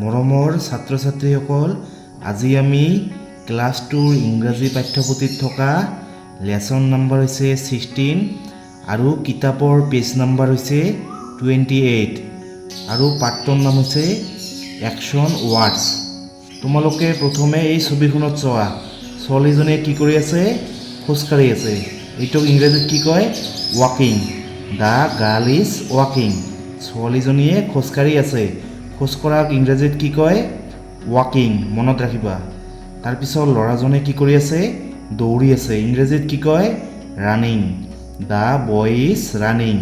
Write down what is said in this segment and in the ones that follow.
মৰমৰ ছাত্ৰ ছাত্ৰীসকল আজি আমি ক্লাছ টুৰ ইংৰাজী পাঠ্যপুথিত থকা লেচন নাম্বাৰ হৈছে ছিক্সটিন আৰু কিতাপৰ পেজ নাম্বাৰ হৈছে টুৱেণ্টি এইট আৰু পাঠটোৰ নাম হৈছে একশ্যন ৱাৰ্ডছ। তোমালোকে প্ৰথমে এই ছবিখনত চোৱা। ছোৱালীজনীয়ে কি কৰি আছে? খোজকাঢ়ি আছে। এইটোক ইংৰাজীত কি কয়? ৱাকিং। দ্য গাৰ্ল ইজ ৱাকিং। ছোৱালীজনীয়ে খোজকাঢ়ি আছে। খোজকঢ়াক ইংৰাজীত কি কয়? ৱাকিং মনত ৰাখিবা। তাৰপিছত ল'ৰাজনে কি কৰি আছে? দৌৰি আছে। ইংৰাজীত কি কয়? Running the boy is running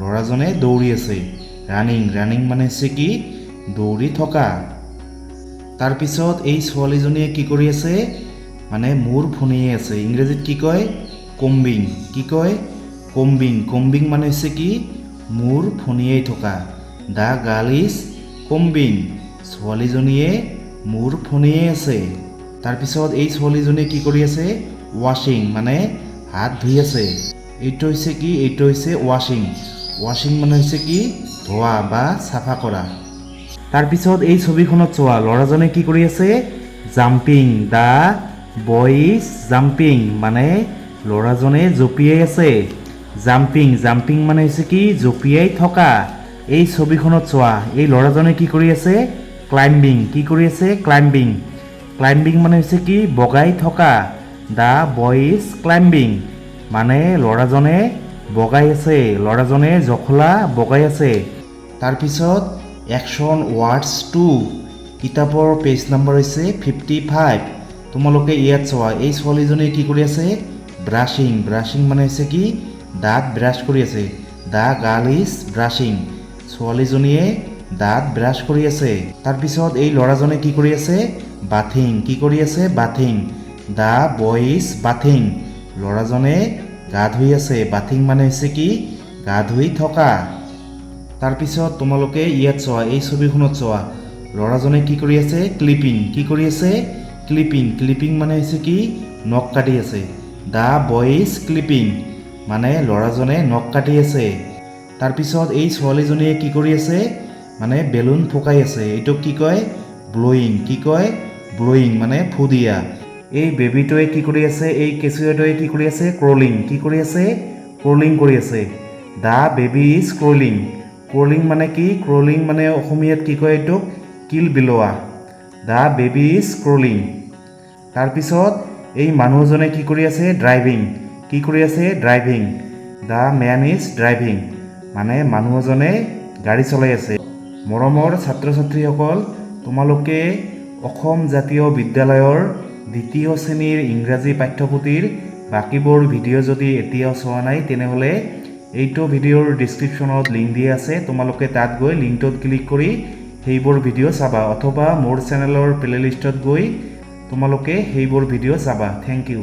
ল'ৰাজনে দৌৰি আছে। ৰানিং ৰানিং মানে হৈছে কি? দৌৰি থকা। তাৰপিছত এই ছোৱালীজনীয়ে কি কৰি আছে? মানে মূৰ ফণিয়াই আছে। ইংৰাজীত কি কয়? কম্বিং কি কয়? কম্বিং কম্বিং মানে হৈছে কি? মূৰ ফণিয়াই থকা। দ্য গাৰ্ল ইজ কম্বিং ছোৱালীজনীয়ে মূৰ ফণিয়াই আছে। তাৰপিছত এই ছোৱালীজনীয়ে কি কৰি আছে? ৱাশ্বিং মানে হাত ধুই আছে। এইটো হৈছে কি? এইটো হৈছে ৱাশ্বিং ৱাশ্বিং মানে হৈছে কি? ধোৱা বা চাফা কৰা। তাৰপিছত এই ছবিখনত চোৱা, ল'ৰাজনে কি কৰি আছে? জাম্পিং দ্য বইজ জাম্পিং মানে ল'ৰাজনে জঁপিয়াই আছে। জাম্পিং জাম্পিং মানে হৈছে কি? জঁপিয়াই থকা। এই ছবিখনত চোৱা, এই ল'ৰাজনে কি কৰি আছে? ক্লাইম্বিং কি কৰি আছে? ক্লাইম্বিং ক্লাইম্বিং মানে হৈছে কি? বগাই থকা। দ্য বইজ ক্লাইম্বিং মানে ল'ৰাজনে বগাই আছে। ল'ৰাজনে জখলা বগাই আছে। তাৰপিছত একশ্যন ৱাৰ্ডছ টু কিতাপৰ পেজ নম্বৰ হৈছে ফিফটি ফাইভ তোমালোকে ইয়াত চোৱা, এই ছোৱালীজনীয়ে কি কৰি আছে? ব্ৰাছিং ব্ৰাছিং মানে হৈছে কি? দাঁত ব্ৰাছ কৰি আছে। দ্য গাৰ্ল ইজ ব্ৰাছিং ছোৱালীজনীয়ে দাঁত ব্ৰাছ কৰি আছে। তাৰপিছত এই ল'ৰাজনে কি কৰি আছে? বাথিং। কি কৰি আছে? Bathing. The boy is bathing. ল'ৰাজনে গা ধুই আছে। বাথিং মানে হৈছে কি? গা ধুই থকা। তাৰপিছত তোমালোকে ইয়াত চোৱা, এই ছবিখনত চোৱা। ল'ৰাজনে কি কৰি আছে? ক্লিপিং। কি কৰি আছে? ক্লিপিং। ক্লিপিং মানে হৈছে কি? নখ কাটি আছে। The boy's clipping. মানে ল'ৰাজনে নখ কাটি আছে। তাৰপিছত এই ছোৱালীজনীয়ে কি কৰি আছে? মানে বেলুন ফুকাই আছে। এইটোক কি কয়? ব্লয়িং। কি কয়? ব্লয়িং মানে ফু দিয়া এই বেবীটোৱে কি কৰি আছে? এই কেঁচুৱাটোৱে কি কৰি আছে? ক্ৰলিং। কি কৰি আছে? ক্ৰলিং কৰি আছে। The baby is crawling. Crawling মানে কি? ক্ৰলিং মানে অসমীয়াত কি কয় এইটোক? কিল বিলোৱা। The baby is crawling. তাৰপিছত এই মানুহজনে কি কৰি আছে? ড্ৰাইভিং। কি কৰি আছে? Driving. The man is driving. মানে মানুহ এজনে গাড়ী চলাই আছে। মৰমৰ ছাত্ৰ ছাত্ৰীসকল তোমালোকে অসম জাতীয় বিদ্যালয়ৰ দ্বিতীয় শ্ৰেণীৰ ইংৰাজী পাঠ্যপুথিৰ বাকীবোৰ ভিডিঅ' যদি এতিয়াও চোৱা নাই, তেনেহ'লে এইটো ভিডিঅ'ৰ ডিছক্ৰিপশ্যনত লিংক দিয়া আছে। তোমালোকে তাত গৈ লিংকটোত ক্লিক কৰি সেইবোৰ ভিডিঅ' চাবা অথবা মোৰ চেনেলৰ প্লে'লিষ্টত গৈ তোমালোকে সেইবোৰ ভিডিঅ' চাবা। Thank you